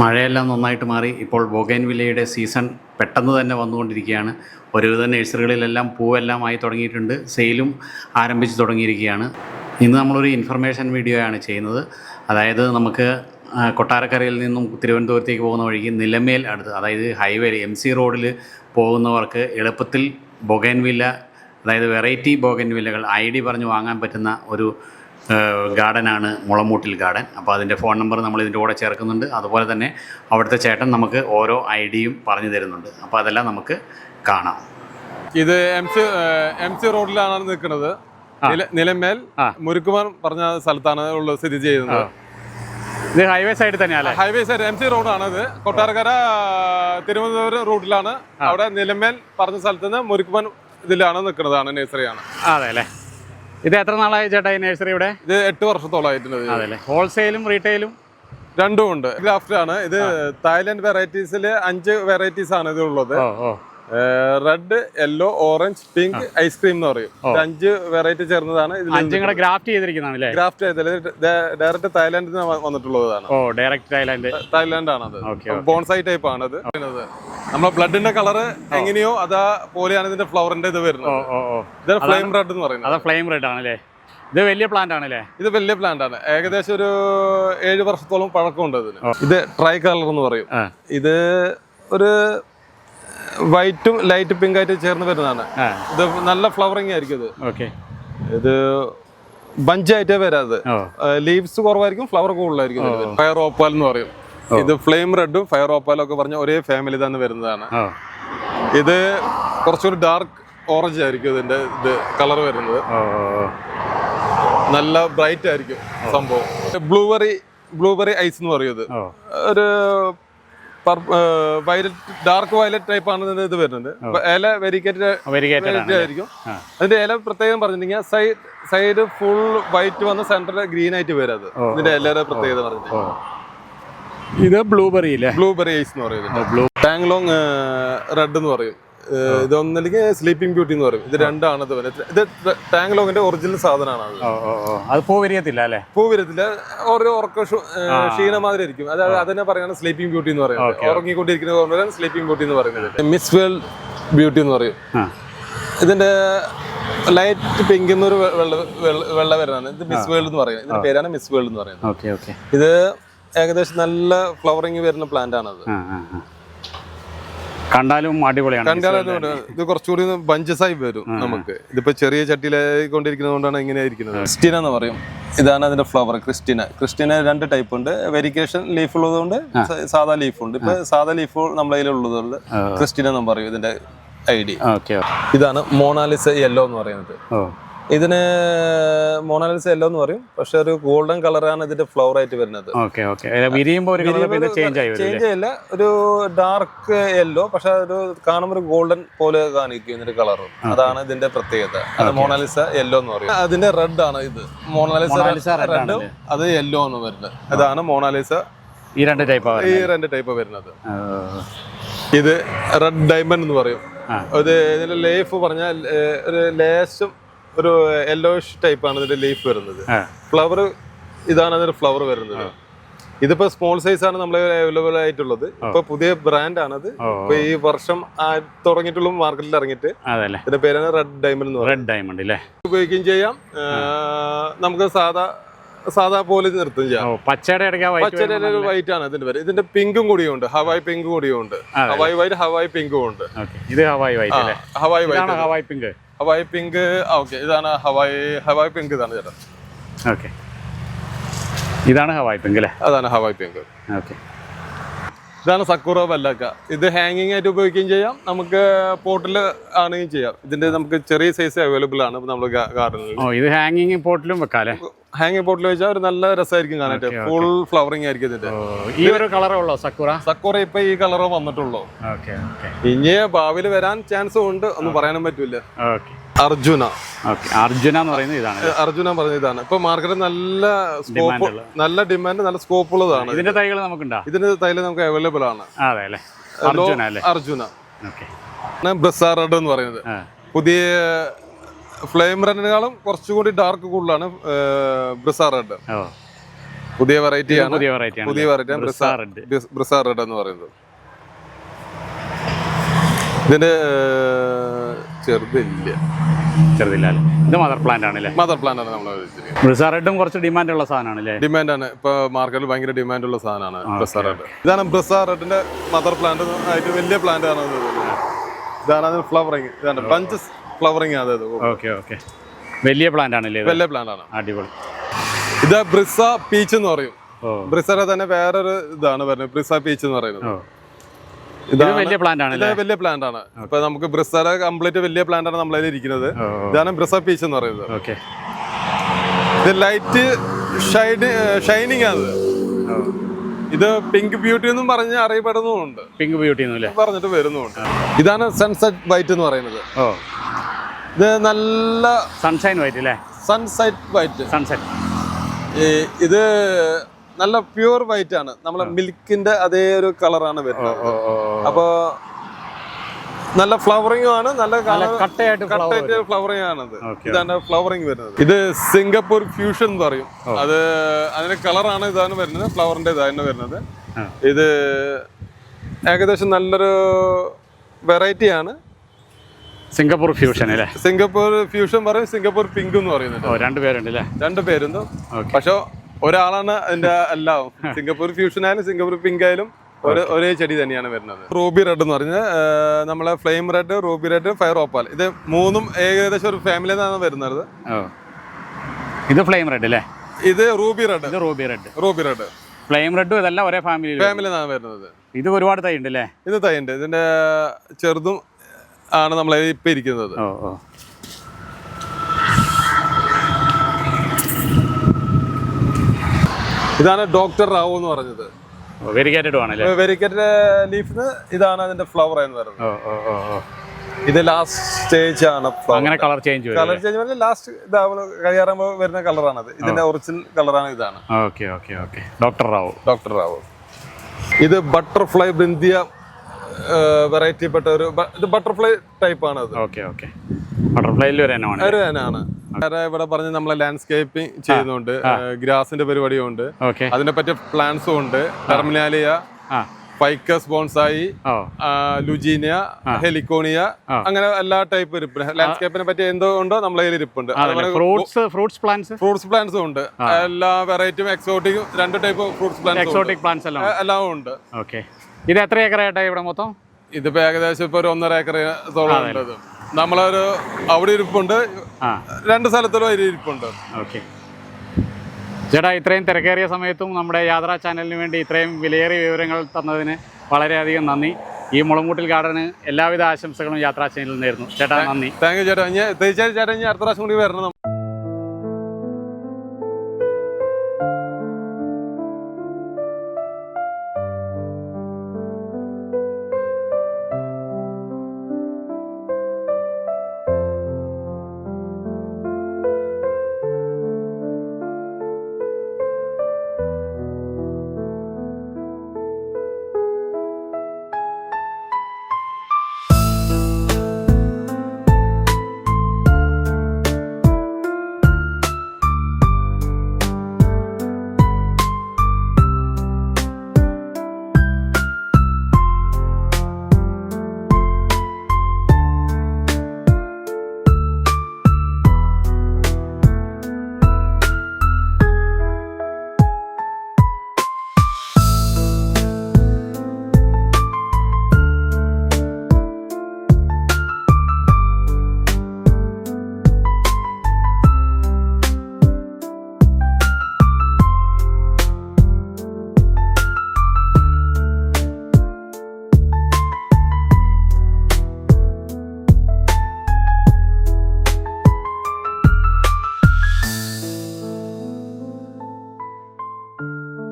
മഴയെല്ലാം നന്നായിട്ട് മാറി. ഇപ്പോൾ ബൊഗൈൻവില്ലയുടെ സീസൺ പെട്ടെന്ന് തന്നെ വന്നുകൊണ്ടിരിക്കുകയാണ്. ഒരുവിധ നഴ്സറികളിലെല്ലാം പൂവെല്ലാം ആയി തുടങ്ങിയിട്ടുണ്ട്. സെയിലും ആരംഭിച്ചു തുടങ്ങിയിരിക്കുകയാണ്. ഇന്ന് നമ്മളൊരു ഇൻഫർമേഷൻ വീഡിയോ ആണ് ചെയ്യുന്നത്. അതായത് നമുക്ക് കൊട്ടാരക്കരയിൽ നിന്നും തിരുവനന്തപുരത്തേക്ക് പോകുന്ന വഴിക്ക് നിലമേൽ അടുത്ത് അതായത് ഹൈവേ എം സി റോഡിൽ പോകുന്നവർക്ക് എളുപ്പത്തിൽ ബൊഗൈൻവില്ല അതായത് വെറൈറ്റി ബോഗൻവില്ലകൾ ഐ ഡി പറഞ്ഞ് വാങ്ങാൻ പറ്റുന്ന ഒരു ഗാർഡനാണ് മുളമൂട്ടിൽ ഗാർഡൻ. അപ്പോൾ അതിന്റെ ഫോൺ നമ്പർ നമ്മൾ ഇതിന്റെ കൂടെ ചേർക്കുന്നുണ്ട്. അതുപോലെ തന്നെ അവിടുത്തെ ചേട്ടൻ നമുക്ക് ഓരോ ഐ ഡിയും പറഞ്ഞു തരുന്നുണ്ട്. അപ്പോൾ അതെല്ലാം നമുക്ക് കാണാം. ഇത് എം സി എം സി റോഡിലാണ് നിൽക്കുന്നത്. നിലമേൽ. മുരുക്കുമാർ പറഞ്ഞ സ്ഥലത്താണ് ഉള്ളത് സ്ഥിതി ചെയ്യുന്നത്. ഇത് ഹൈവേ സൈഡിൽ തന്നെയാണ് ഹൈവേ സൈഡ് എം സി റോഡാണ് ഇത്. കൊട്ടാരക്കര തിരുവനന്തപുരം റൂട്ടിലാണ് അവിടെ നിലമേൽ പറഞ്ഞ സ്ഥലത്ത് നിന്ന് മുരുക്കുമാൻ ഇതിലാണ് നിൽക്കുന്നതാണ് നഴ്സറിയാണ്. അതെ അല്ലേ? ഇത് എത്ര നാളായി ചേട്ടാ ഈ നഴ്സറി ഇവിടെ? ഇത് എട്ട് വർഷത്തോളമായിട്ടുണ്ട് ഹോൾസെയിലും റീറ്റെയിലും രണ്ടും ഉണ്ട് ഗ്രാഫ്റ്റ് ആണ്. ഇത് തായ്ലൻഡ് വെറൈറ്റീസിൽ അഞ്ച് വെറൈറ്റീസ് ആണ് ഇത് ഉള്ളത്. ഓ ഓ. Red yellow orange pink ice cream എന്ന് പറയും. അഞ്ച് വെറൈറ്റി ചേർന്നതാണ്. ഇതിൽ ഗ്രാഫ്റ്റ് ചെയ്തിരിക്കുന്നതാണ് ഗ്രാഫ്റ്റ് ചെയ്തത് ഡയറക്റ്റ് തായ്ലാന്റിൽ നിന്ന് വന്നിട്ടുള്ളതാണ്. ഓ ഡയറക്റ്റ് തായ്ലാന്റ് തായ്ലാന്റ് ആണത് ബോൺസൈ ടൈപ്പ് ആണത് നമ്മളെ ബ്ലഡിന്റെ കളറ് എങ്ങനെയോ അതാ പോലെയാണ് ഇതിന്റെ ഫ്ലവറിന്റെ ഇത് വരുന്നത്. ഇത് ഫ്ലെയിം റെഡ് എന്ന് പറയുന്നത്. ഫ്ലെയിം റെഡ് ആണല്ലേ ഇത് വലിയ പ്ലാന്റ് ആണല്ലേ ഇത് വലിയ പ്ലാന്റ് ആണ്. ഏകദേശം ഒരു ഏഴ് വർഷത്തോളം പഴക്കമുണ്ട് ഇതിന് ഇത് ട്രൈ കളർ എന്ന് പറയും. ഇത് ഒരു വൈറ്റും ലൈറ്റ് പിങ്ക് ആയിട്ട് ചേർന്ന് വരുന്നതാണ്. ഇത് നല്ല ഫ്ലവറിങ് ആയിരിക്കും ഇത്. ഓക്കെ. ഇത് ബഞ്ചായിട്ടേ വരാത്. ലീവ്സ് കുറവായിരിക്കും ഫ്ലവർ കൂടുതലായിരിക്കും ഫയർ ഓപ്പാൽ എന്ന് പറയും. ഇത് ഫ്ലെയിം റെഡും ഫയർ ഓപ്പാലും ഒക്കെ പറഞ്ഞ ഒരേ ഫാമിലി തന്നെ വരുന്നതാണ്. ഇത് കുറച്ചൊരു ഡാർക്ക് ഓറഞ്ച് ആയിരിക്കും ഇതിന്റെ ഇത് കളർ വരുന്നത്. നല്ല ബ്രൈറ്റ് ആയിരിക്കും സംഭവം. ബ്ലൂബെറി ബ്ലൂബെറി ഐസ് എന്ന് പറയും ഇത്. ഒരു വയലറ്റ് ഡാർക്ക് വയലറ്റ് ടൈപ്പ് ആണ് ഇതിന്റെ ഇത് വരുന്നത്. ഇല വെരിക്കേറ്റ് ആയിരിക്കും. അതിന്റെ ഇല പ്രത്യേകം പറഞ്ഞിട്ടുണ്ടെങ്കിൽ സൈഡ് സൈഡ് ഫുൾ വൈറ്റ് വന്ന് സെന്ററിൽ ഗ്രീൻ ആയിട്ട് വരും അത്. ഇതിന്റെ ഇലയുടെ പ്രത്യേകത പറഞ്ഞിട്ടുണ്ട് ഇത് ബ്ലൂബെറി ബ്ലൂബെറി ഐസ് എന്ന് പറയുന്നത്. ബ്ലൂ ടാങ്ലോങ് റെഡ് എന്ന് പറയും. ഇതൊന്നല്ലെങ്കിൽ സ്ലീപ്പിംഗ് ബ്യൂട്ടി എന്ന് പറയും. ഇത് രണ്ടാണ് ഇത് ഇത് ഒറിജിനൽ സാധനമാണ് അത്. പൂ വിരിയത്തില്ല അല്ലേ? പൂ വരത്തില്ല ഒരു ഉറക്ക ക്ഷീണമാതിരി ഇരിക്കും. അതായത് അതിനെ പറയുന്നത് സ്ലീപ്പിംഗ് ബ്യൂട്ടി എന്ന് പറയുന്നത്. ഉറങ്ങിക്കൊണ്ടിരിക്കുന്ന കൊണ്ടാണ് സ്ലീപ്പിംഗ് ബ്യൂട്ടി എന്ന് പറയുന്നത്. മിസ് വേൾഡ് ബ്യൂട്ടി എന്ന് പറയും. ഇതിന്റെ ലൈറ്റ് പിങ്ക് എന്നൊരു വെള്ള വെള്ള- ഇത് മിസ് വേൾഡ് എന്ന് പറയുന്നത് ഇതിന്റെ പേരാണ് മിസ് വേൾഡ് എന്ന് പറയുന്നത്. ഇത് ഏകദേശം നല്ല ഫ്ലവറിങ് വരുന്ന പ്ലാന്റ് ആണത്. കണ്ടാലും അടിപൊളിയാണ് കണ്ടാലും ഇത് കുറച്ചുകൂടി ബഞ്ചസായി ആയി വരും നമുക്ക്. ഇതിപ്പോ ചെറിയ ചട്ടിയിലായി കൊണ്ടിരിക്കുന്നത് കൊണ്ടാണ് ഇങ്ങനെ ഇരിക്കുന്നത് ക്രിസ്റ്റീന എന്ന് പറയും. ഇതാണ് അതിന്റെ ഫ്ലവർ ക്രിസ്റ്റീന. ക്രിസ്റ്റീന രണ്ട് ടൈപ്പ് ഉണ്ട്. വെരിക്കേഷൻ ലീഫ് ഉള്ളതുകൊണ്ട് സാധാ ലീഫ് ഉണ്ട്. ഇപ്പൊ സാധാ ലീഫ് നമ്മളെ ഉള്ളതുകൊണ്ട് ക്രിസ്റ്റീന എന്ന് പറയും ഇതിന്റെ ഐ ഡി. ഓക്കെ ഇതാണ് മോണാലിസ യെല്ലോ എന്ന് പറയുന്നത്. ഇതിന് മോണാലിസ എല്ലോ എന്ന് പറയും. പക്ഷെ ഒരു ഗോൾഡൻ കളറാണ് ഇതിന്റെ ഫ്ലവർ ആയിട്ട് വരുന്നത്. ചേഞ്ച് ആയി വരും ചേഞ്ച് ചെയ്യില്ല. ഒരു ഡാർക്ക് യെല്ലോ പക്ഷെ ഒരു കാണുമ്പോൾ ഒരു ഗോൾഡൻ പോലെ കാണിക്കും ഇതിന്റെ കളർ അതാണ് ഇതിന്റെ പ്രത്യേകത. അത് മോണാലിസ യെല്ലോ എന്ന് പറയും. അതിന്റെ റെഡ് ആണ് ഇത്. മോണാലിസ റെഡും അത് യെല്ലോ എന്ന് വരുന്നത്. അതാണ് മോണാലിസ ഈ രണ്ട് ടൈപ്പ് ഈ രണ്ട് ടൈപ്പ് വരുന്നത്. ഇത് റെഡ് ഡയമണ്ട് എന്ന് പറയും. ഇത് ഇതിന്റെ ലൈഫ് പറഞ്ഞാൽ ഒരു ലേശം ഒരു യെല്ലോയിഷ് ടൈപ്പ് ആണ് ഇതിന്റെ ലീഫ് വരുന്നത്. ഫ്ലവർ ഇതാണ് അതിന്റെ ഫ്ലവർ വരുന്നത്. ഇതിപ്പോ സ്മോൾ സൈസ് ആണ് നമ്മളെ അവൈലബിൾ ആയിട്ടുള്ളത്. ഇപ്പൊ പുതിയ ബ്രാൻഡ് ആണത്. ഇപ്പൊ ഈ വർഷം തുടങ്ങിയിട്ടുള്ള മാർക്കറ്റിൽ ഇറങ്ങിയിട്ട് ഇതിന്റെ പേരാണ് റെഡ് ഡയമണ്ട് റെഡ് ഡയമണ്ട് അല്ലേ ഉപയോഗിക്കുകയും ചെയ്യാം. നമുക്ക് സാധാ സാധാ പോലെ നിർത്തും ചെയ്യാം. പച്ചയുടെ വൈറ്റ് ആണ് ഇതിന്റെ പേര് ഇതിന്റെ പിങ്കും കൂടിയുണ്ട് ഹവായ് പിങ്ക് കൂടിയുണ്ട് ഉണ്ട്. ഹവായ് വൈറ്റ് ഹവായ് പിങ്കും ഉണ്ട്. ഇത് Hawaii white Hawaii white Hawaii pink. Hawaii pink okay. ഇതാണ് ഹവായ് ഹവായ് പിങ്ക് ഇതാണ് ചേട്ടാ. ഓക്കെ. ഇതാണ് ഹവായ് പിങ്ക് അല്ലേ? അതാണ് ഹവായ് പിങ്ക്. ഓക്കെ. ഇതാണ് സക്കൂറ പല്ലക്ക ഇത് ഹാങ്ങിങ് ആയിട്ട് ഉപയോഗിക്കുകയും ചെയ്യാം. നമുക്ക് പോട്ടിൽ ആണെങ്കിലും ചെയ്യാം. ഇതിന്റെ നമുക്ക് ചെറിയ സൈസ് അവൈലബിൾ ആണ് നമ്മൾ ഗാർഡനിൽ ഓ ഇത് ഹാങ്ങിങ് പോട്ടിലും വെക്കാല്ലേ? ഹാങ്ങിങ് പോട്ടിൽ വെച്ചാൽ ഒരു നല്ല രസമായിരിക്കും കാണാനായിട്ട്. ഫുൾ ഫ്ലവറിങ് ആയിരിക്കും ഇതിന്റെ. ഈ ഒരു കളറേ ഉള്ളോ സക്കൂറ സക്കൂറ ഇപ്പൊ ഈ കളറോ വന്നിട്ടുള്ളൂ. ഇനി ഭാവിയിൽ വരാൻ ചാൻസും ഉണ്ട്. ഒന്നും പറയാനും പറ്റൂല. ഓക്കെ. അർജുന. അർജുന എന്ന് പറയുന്നത് ഇതാണ്. അർജുന പറഞ്ഞ ഇതാണ്. ഇപ്പൊ മാർക്കറ്റിൽ നല്ല സ്കോപ്പ് നല്ല ഡിമാൻഡ് നല്ല സ്കോപ്പ് ഉള്ളതാണ്. ഇതിന്റെ തൈകൾ നമുക്കുണ്ടോ? ഇതിന്റെ തൈൽ നമുക്ക് അവൈലബിൾ ആണ്. അതെ അല്ലേ? അർജുന അല്ലേ? അർജുന. ബ്രസാർ റെഡ് എന്ന് പറയുന്നത്. പുതിയ ഫ്ലെയിം റെഡിനേക്കാളും കുറച്ചുകൂടി ഡാർക്ക് കൂടുതലാണ് ബ്രിസാർ റെഡ് പുതിയ വെറൈറ്റി ആണ്. പുതിയ വെറൈറ്റി ബ്രിസാർ റെഡ് എന്ന് പറയുന്നത്. ഇതിന്റെ ഏർ, ചെറുതില്ല. ചെറുതില്ല അല്ലേ? ഇത് മദർ പ്ലാന്റ് ആണല്ലേ? മദർ പ്ലാന്റ് ആണ് നമ്മൾ ബ്രിസാറെഡും ബ്രിസാ കുറച്ച് ഡിമാൻഡ് ഉള്ള സാധനമാണ് അല്ലേ ഡിമാൻഡ് ആണ്. ഇപ്പൊ മാർക്കറ്റിൽ ഭയങ്കര ഡിമാൻഡ് ഉള്ള സാധനമാണ് ബ്രിസാറെഡ് ഇതാണ് ബ്രിസാറെഡിന്റെ മദർ പ്ലാന്റ് ആയിട്ട് വലിയ പ്ലാന്റ് ആണ്. ഇതാണ് അതിന് ഫ്ലവറിങ് ഇതാണ് ബഞ്ചസ് ഫ്ലവറിങ് ആണ് അത്. ഓക്കെ ഓക്കെ വലിയ പ്ലാന്റ് ആണല്ലേ വലിയ പ്ലാന്റ് ആണ്. അടിപൊളി. ഇത് ബ്രിസ പീച്ച് എന്ന് പറയും. ബ്രിസറെ തന്നെ വേറൊരു ഇതാണ് പറയുന്നത് ബ്രിസ പീച്ച് എന്ന് പറയുന്നത്. വലിയ പ്ലാന്റ് ആണ് വലിയ പ്ലാന്റ് ആണ്. ഇപ്പൊ നമുക്ക് ബ്രിസയുടെ കംപ്ലീറ്റ് വലിയ പ്ലാന്റ് ആണ് നമ്മളതിൽ ഇരിക്കുന്നത്. ഇതാണ് ബ്രിസ പീച്ച് എന്ന് പറയുന്നത്. ഓക്കെ ഇത് ലൈറ്റ് ഷൈഡ് ഷൈനിങ് ആണ്. ഇത്. പിങ്ക് ബ്യൂട്ടി എന്നും പറഞ്ഞ് അറിയപ്പെടുന്നുമുണ്ട്. പിങ്ക് ബ്യൂട്ടി പറഞ്ഞിട്ട് വരുന്നുണ്ട് ഇതാണ് സൺസെറ്റ് വൈറ്റ് എന്ന് പറയുന്നത്. ഇത് നല്ല സൺഷൈൻ വൈറ്റ് അല്ലേ? സൺസെറ്റ് വൈറ്റ് സൺസെറ്റ് ഇത് നല്ല പ്യൂർ വൈറ്റ് ആണ്. നമ്മളെ മിൽക്കിന്റെ അതേ ഒരു കളറാണ് വരുന്നത്. ഓ ഓ അപ്പൊ നല്ല ഫ്ലവറിംഗ് ആണ് നല്ല കട്ടയായിട്ട് ഫ്ലവറിംഗ് ആണത്. ഇതാണ് ഫ്ലവറിംഗ് വരുന്നത്. ഇത് സിംഗപ്പൂർ ഫ്യൂഷൻ എന്ന് പറയും. അത് അതിന്റെ കളറാണ് ഇതാണ് വരുന്നത് ഫ്ലവറിന്റെ ഇതാണ് വരുന്നത്. ഇത് ഏകദേശം നല്ലൊരു വെറൈറ്റി ആണ്. സിംഗപ്പൂർ ഫ്യൂഷൻ അല്ലേ? സിംഗപ്പൂർ ഫ്യൂഷൻ പറയും സിംഗപ്പൂർ പിങ്ക് എന്ന് പറയുന്നത്. രണ്ട് പേരുണ്ട് അല്ലേ? രണ്ട് പേരുണ്ട്. പക്ഷെ ഒരാളാണ് അതിന്റെ എല്ലാം. സിംഗപ്പൂർ ഫ്യൂഷൻ ആയാലും സിംഗപ്പൂർ പിങ്ക് ആയാലും ഒരു ഒരേ ചെടി തന്നെയാണ് വരുന്നത്. റൂബി റെഡ് എന്ന് പറഞ്ഞ് നമ്മളെ flame red ruby red fire opal. ഇത് മൂന്നും ഏകദേശം ഒരു ഫാമിലി നിന്നാണ് വരുന്നത്. ഇത് ഫ്ലെയിം റെഡ് അല്ലേ? ഇത് റൂബി റെഡ്. ഇത് ruby red. Ruby red. Flame റെഡും ഇതെല്ലാം ഒരേ ഫാമിലി ഫാമിലി നിന്നാണ് വരുന്നത്. ഇത് ഒരുപാട് തൈ ഉണ്ട് അല്ലേ? ഇത് തൈ ഉണ്ട്. ഇതിന്റെ ചെറുതും ആണ് നമ്മളെ ഇപ്പൊ ഇരിക്കുന്നത്. ഓ ഓ. ഇതാണ് ഡോക്ടർ റാവു എന്ന് പറഞ്ഞത്. വെരിഗേറ്റഡ് ആണല്ലേ? വെരിക്കറ്റ് ലീഫിന് ഇതാണ് അതിന്റെ ഫ്ലവർ എന്ന് പറയുന്നത്. ഇത് ലാസ്റ്റ് സ്റ്റേജ് ആണ്. അങ്ങനെ കളർ ചേഞ്ച് കളർ ചേഞ്ച് പറഞ്ഞാൽ ലാസ്റ്റ് ഇതാവുന്ന കഴിയാറുമ്പോൾ വരുന്ന കളറാണ് ഇതിന്റെ ഒറിജിനൽ കളറാണ് ഇതാണ്. Okay okay okay doctor Rao doctor Rao ഇത് ബട്ടർഫ്ലൈ ബൃന്ദിയ വെറൈറ്റി പെട്ട ഒരു ഇത് ബട്ടർഫ്ലൈ ടൈപ്പ് ആണ് അത് ഓക്കെ ഓക്കെ ബട്ടർഫ്ലൈയിൽ ഒരു ഇനമാണ് ഒരു വേറെ ഇവിടെ പറഞ്ഞ നമ്മളെ ലാൻഡ്സ്കേപ്പിംഗ് ചെയ്യുന്നുണ്ട്. ഗ്രാസിന്റെ പരിപാടിയും ഉണ്ട്. അതിനെ പറ്റിയ പ്ലാന്റ്സും ഉണ്ട്. Terminalia ficus bonsai eugenia heliconia അങ്ങനെ എല്ലാ ടൈപ്പ് ഇരിപ്പ്. ലാൻഡ്സ്കേപ്പിനെ പറ്റി എന്തോ ഉണ്ടോ നമ്മളെ കയ്യിൽ ഇരിപ്പുണ്ട്. ഫ്രൂട്ട്സ് ഫ്രൂട്ട്സ് പ്ലാന്റ്സ് ഫ്രൂട്ട്സ് പ്ലാന്റ്സും ഉണ്ട്. എല്ലാ വെറൈറ്റിയും എക്സോട്ടിക്കും രണ്ട് type fruits plants exotic plants എല്ലാം എല്ലാം ഉണ്ട്. ഓക്കെ. ഇത് എത്ര ഏക്കറായിട്ടാണ് ഇവിടെ മൊത്തം? ഇതിപ്പോ ഏകദേശം ഇപ്പൊ ഒരു ഒന്നര ഉണ്ട് ഇത്. നമ്മളൊരു അവിടെ ഇരിപ്പുണ്ട്. രണ്ട് സ്ഥലത്തോളം അതിൽ ഇരിപ്പുണ്ട്. ഓക്കെ. ചേട്ടാ ഇത്രയും തിരക്കേറിയ സമയത്തും നമ്മുടെ യാത്രാ ചാനലിന് വേണ്ടി ഇത്രയും വിലയേറിയ വിവരങ്ങൾ തന്നതിന് വളരെയധികം നന്ദി. ഈ മുളങ്കൂട്ടിൽ ഗാർഡന് എല്ലാവിധ ആശംസകളും യാത്രാ ചാനലിൽ നിന്നായിരുന്നു ചേട്ടാ നന്ദി. താങ്ക് യു ചേട്ടാ. ഇനി തീർച്ചയായും ചേട്ടാ ഇനി അടുത്ത പ്രാവശ്യം കൂടി വരണം